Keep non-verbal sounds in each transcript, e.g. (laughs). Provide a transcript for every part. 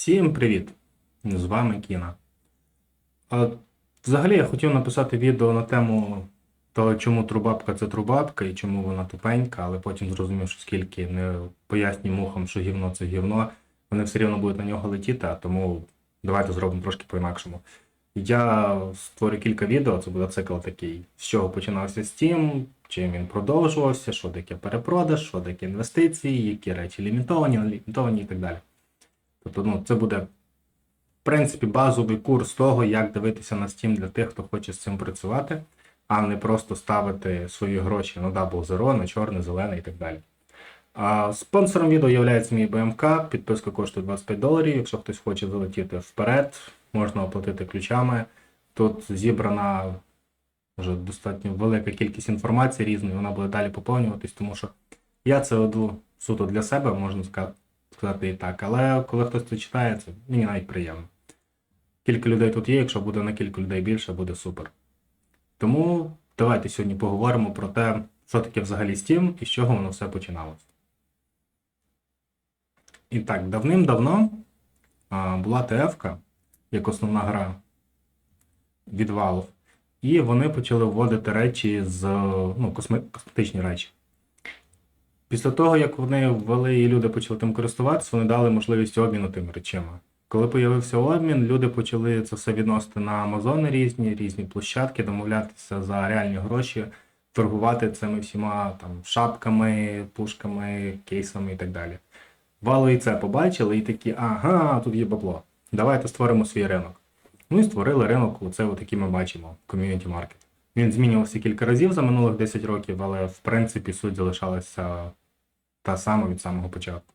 Всім привіт! З вами Кіна. А, взагалі я хотів написати відео на тему того, чому трубабка це трубабка і чому вона тупенька, але потім зрозумів, що скільки не пояснюю мухам, що гівно це гівно, вони все рівно будуть на нього летіти, а тому давайте зробимо трошки по-інакшому. Я створю кілька відео, це буде цикл такий, з чого починався Steam, чим він продовжувався, що таке перепродаж, що таке інвестиції, які речі лімітовані, не лімітовані і так далі. Тобто, ну, це буде, в принципі, базовий курс того, як дивитися на Steam для тих, хто хоче з цим працювати, а не просто ставити свої гроші на Double Zero, на чорне, зелене і так далі. А спонсором відео є мій BMK, підписка коштує 25 доларів. Якщо хтось хоче залетіти вперед, можна оплатити ключами. Тут зібрана вже достатньо велика кількість інформації різної, вона буде далі поповнюватись, тому що я це веду суто для себе, можна ска- сказати і так. Але коли хтось це читає, це мені навіть приємно. Кілька людей тут є, якщо буде на кілька людей більше, буде супер. Тому давайте сьогодні поговоримо про те, що таке взагалі Steam і з чого воно все починалося. І так, давним-давно була TF, як основна гра від Valve, і вони почали вводити речі з ну, косметичні речі. Після того, як вони ввели і люди почали тим користуватися, вони дали можливість обміну тими речами. Коли появився обмін, люди почали це все відносити на Амазони різні, різні площадки, домовлятися за реальні гроші, торгувати цими всіма там шапками, пушками, кейсами і так далі. Вало і це побачили і такі, ага, тут є бабло. Давайте створимо свій ринок. Ну і створили ринок, оце от, який ми бачимо, ком'юніті маркет. Він змінювався кілька разів за минулих 10 років, але в принципі суть залишалася та сама від самого початку.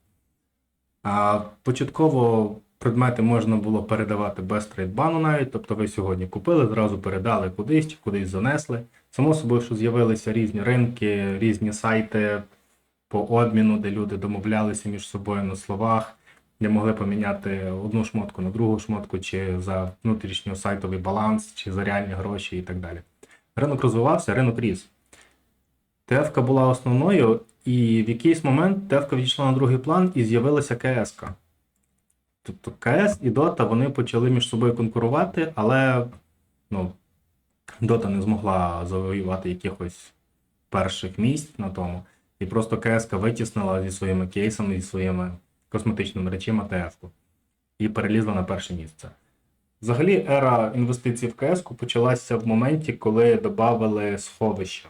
А початково предмети можна було передавати без трейдбану навіть, тобто ви сьогодні купили, зразу передали кудись чи кудись занесли. Само собою, що з'явилися різні ринки, різні сайти по обміну, де люди домовлялися між собою на словах, де могли поміняти одну шмотку на другу шмотку, чи за внутрішньосайтовий баланс, чи за реальні гроші і так далі. Ринок розвивався, ринок ріс. ТФ була основною, і в якийсь момент ТФ відійшла на другий план і з'явилася КС. Тобто КС і Дота вони почали між собою конкурувати, але ну, Дота не змогла завоювати якихось перших місць на тому. І просто КС витіснила зі своїми кейсами, зі своїми косметичними речима ТФ і перелізла на перше місце. Взагалі, ера інвестицій в КС почалася в моменті, коли додали сховища.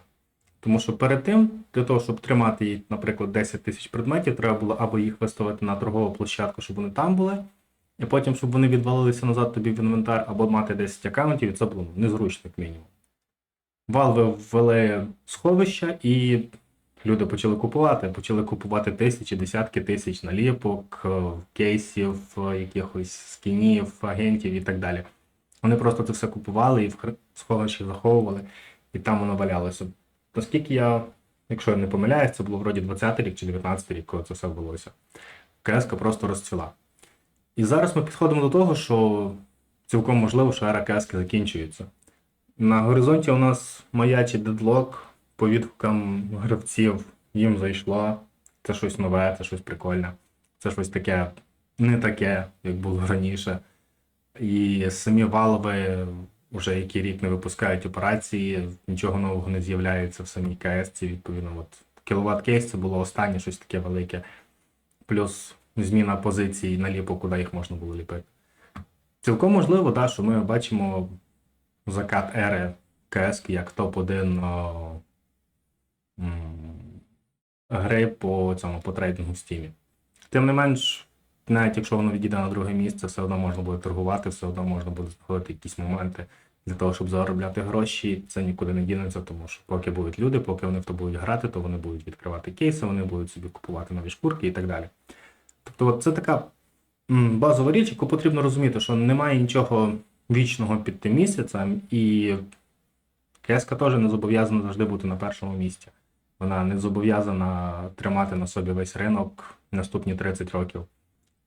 Тому що перед тим, для того, щоб тримати, їй, наприклад, 10 тисяч предметів, треба було або їх виставити на торгову площадку, щоб вони там були, і потім, щоб вони відвалилися назад тобі в інвентар, або мати 10 аккаунтів, і це було незручно, як мінімум. Valve ввели сховища, і люди почали купувати. Почали купувати тисячі, десятки тисяч наліпок, е, кейсів, е, якихось скінів, агентів і так далі. Вони просто це все купували і в сховищі заховували, і там воно валялося. Наскільки я, якщо я не помиляюсь, це було вроді 20 рік чи 19 рік, коли це все вдалося. КС просто розцвіла. І зараз ми підходимо до того, що цілком можливо, що ера КС закінчується. На горизонті у нас маячить дедлок по відгукам гравців. Їм зайшло. Це щось нове, це щось прикольне. Це щось таке не таке, як було раніше. І самі валви вже який рік не випускають операції, нічого нового не з'являється в самій КС. Відповідно, от кіловат кейс це було останнє щось таке велике. Плюс зміна позицій наліпок, куди їх можна було ліпити. Цілком можливо, да, що ми бачимо закат ери КС як топ-1 гри по цьому по трейдингу в Стімі. Тим не менш, навіть якщо воно відійде на друге місце, все одно можна буде торгувати, все одно можна буде знаходити якісь моменти для того, щоб заробляти гроші. Це нікуди не дінеться, тому що поки будуть люди, поки вони в то будуть грати, то вони будуть відкривати кейси, вони будуть собі купувати нові шкурки і так далі. Тобто, от це така базова річ, яку потрібно розуміти, що немає нічого вічного під тим місяцем, і КСК теж не зобов'язана завжди бути на першому місці. Вона не зобов'язана тримати на собі весь ринок наступні 30 років.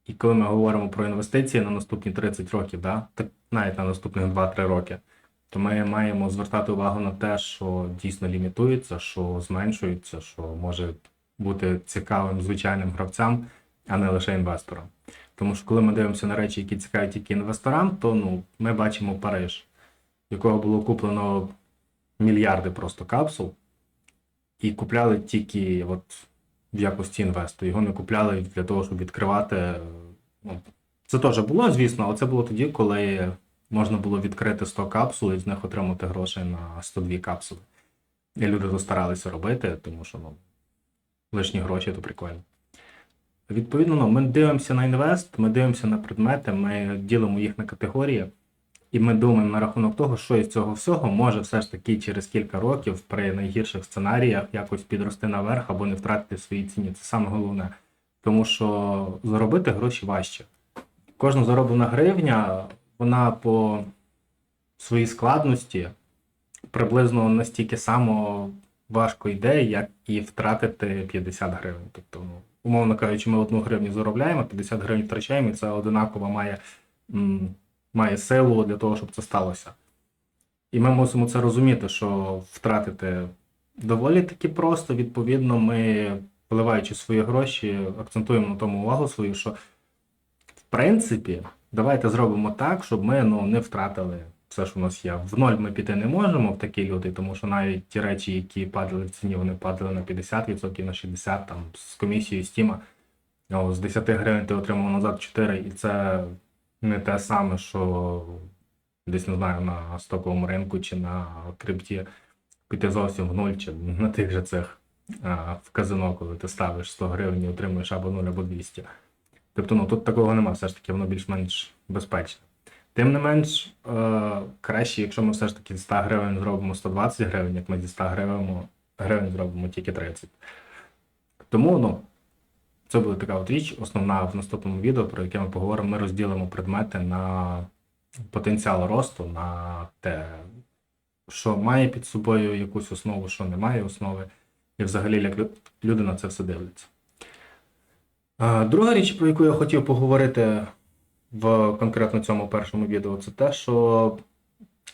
І коли ми говоримо про інвестиції на наступні 30 років, да, так навіть на наступних 2-3 роки, то ми маємо звертати увагу на те, що дійсно лімітується, що зменшується, що може бути цікавим звичайним гравцям, а не лише інвесторам. Тому що коли ми дивимося на речі, які цікаві тільки інвесторам, то ну, ми бачимо Париж, якого було куплено мільярди просто капсул, і купляли тільки от в якості інвесту. Його не купляли для того, щоб відкривати. Ну, це теж було, звісно, але це було тоді, коли можна було відкрити 100 капсул і з них отримати гроші на 102 капсули. І люди то старалися робити, тому що ну, лишні гроші то прикольно. Відповідно, ну, ми дивимося на інвест, ми дивимося на предмети, ми ділимо їх на категорії, і ми думаємо на рахунок того, що із цього всього може все ж таки через кілька років при найгірших сценаріях якось підрости наверх або не втратити свої ціні. Це саме головне. Тому що заробити гроші важче. Кожна зароблена гривня, вона по своїй складності приблизно настільки само важко йде, як і втратити 50 гривень. Тобто, ну, умовно кажучи, ми одну гривню заробляємо, 50 гривень втрачаємо, і це одинаково має, має силу для того, щоб це сталося. І ми мусимо це розуміти, що втратити доволі таки просто. Відповідно, ми, вливаючи свої гроші, акцентуємо на тому увагу свою, що в принципі, давайте зробимо так, щоб ми ну, не втратили все, що у нас є. В ноль ми піти не можемо в такі люди, тому що навіть ті речі, які падали в ціні, вони падали на 50%, на 60%, там з комісією Стіма. З 10 гривень ти отримав назад 4, і це не те саме, що десь не знаю, на стоковому ринку чи на крипті піти зовсім в нуль, чи на тих же цих а, в казино, коли ти ставиш 100 гривень і отримуєш або 0, або 200. Тобто, ну тут такого нема, все ж таки воно більш-менш безпечне. Тим не менш, е, краще, якщо ми все ж таки зі 100 гривень зробимо 120 гривень, як ми зі 100 гривень, гривень зробимо тільки 30. Тому, ну, це буде така от річ, основна в наступному відео, про яке ми поговоримо. Ми розділимо предмети на потенціал росту, на те, що має під собою якусь основу, що не має основи, і взагалі як люди на це все дивляться. Е, Друга річ, про яку я хотів поговорити в конкретно цьому першому відео, це те, що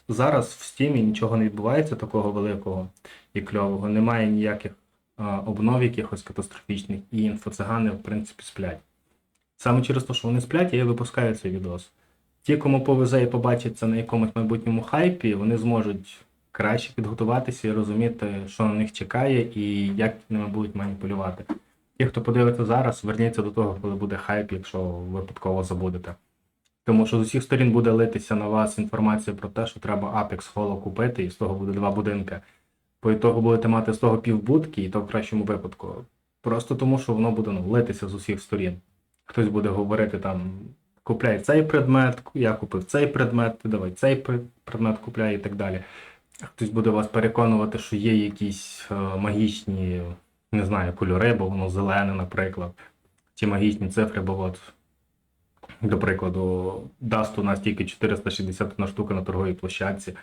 зараз в стімі нічого не відбувається такого великого і кльового. Немає ніяких обнов якихось катастрофічних, і інфоцигани, в принципі, сплять. Саме через те, що вони сплять, я випускаю цей відос. Ті, кому повезе і побачить це на якомусь майбутньому хайпі, вони зможуть краще підготуватися і розуміти, що на них чекає і як ними будуть маніпулювати. Ті, хто подивиться зараз, верніться до того, коли буде хайп, якщо випадково забудете. Тому що з усіх сторін буде литися на вас інформація про те, що треба Apex Holo купити, і з того буде два будинки. По ітогу будете мати з того півбудки, і то в кращому випадку. Просто тому, що воно буде ну, литися з усіх сторін. Хтось буде говорити там, купляй цей предмет, я купив цей предмет, ти давай цей предмет купляй і так далі. Хтось буде вас переконувати, що є якісь е, магічні, не знаю, кольори, бо воно зелене, наприклад. Ті магічні цифри, бо от, до прикладу, даст у нас тільки 461 штука на торговій площадці.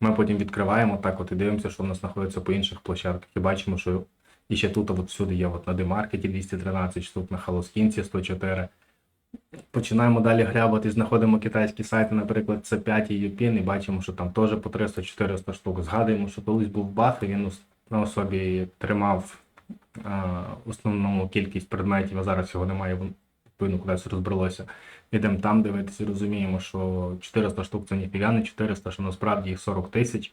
Ми потім відкриваємо так от і дивимося, що в нас знаходиться по інших площадках. І бачимо, що і ще тут от всюди є от на демаркеті 213 штук, на Халоскінці 104. Починаємо далі грябати, знаходимо китайські сайти, наприклад, C5 і Юпін, і бачимо, що там теж по 300-400 штук. Згадуємо, що колись був баф, і він на особі тримав а, основну кількість предметів, а зараз його немає, відповідно кудись розбралося. Йдемо там дивитися розуміємо, що 400 штук це ніфіга не 400, що насправді їх 40 тисяч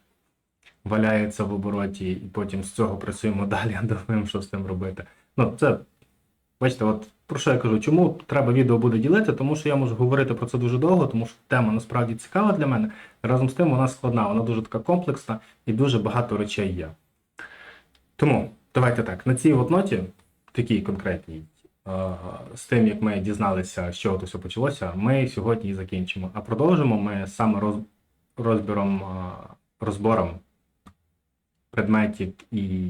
валяється в обороті, і потім з цього працюємо (laughs) далі, думаємо, що з цим робити. Ну, це, бачите, от про що я кажу, чому треба відео буде ділити, тому що я можу говорити про це дуже довго, тому що тема насправді цікава для мене. Разом з тим вона складна, вона дуже така комплексна і дуже багато речей є. Тому давайте так, на цій от ноті, такій конкретній, з тим, як ми дізналися, з чого то все почалося, ми сьогодні і закінчимо. А продовжимо ми саме роз, розбіром, е, розбором предметів і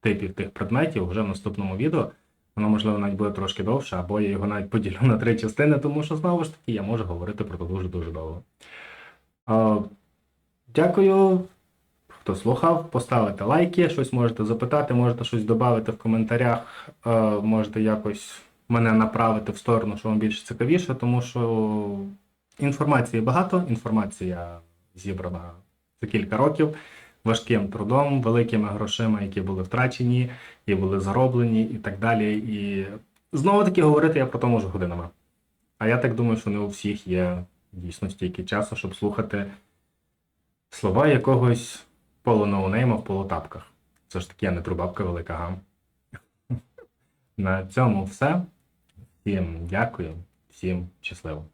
типів тих предметів вже в наступному відео. Воно, можливо, навіть буде трошки довше, або я його навіть поділю на три частини, тому що знову ж таки я можу говорити про це дуже-дуже довго. Е, Дякую, хто слухав. Поставите лайки, щось можете запитати, можете щось додати в коментарях, е, можете якось мене направити в сторону, що вам більше цікавіше, тому що інформації багато, інформація зібрана за кілька років важким трудом, великими грошима, які були втрачені, і були зароблені, і так далі. І Знову таки говорити я про то можу годинами. А я так думаю, що не у всіх є дійсно стільки часу, щоб слухати слова якогось полуноунейма в полутапках. Це ж таки я не трубабка велика, га. (laughs) На цьому все. Всім дякую, всім щасливо.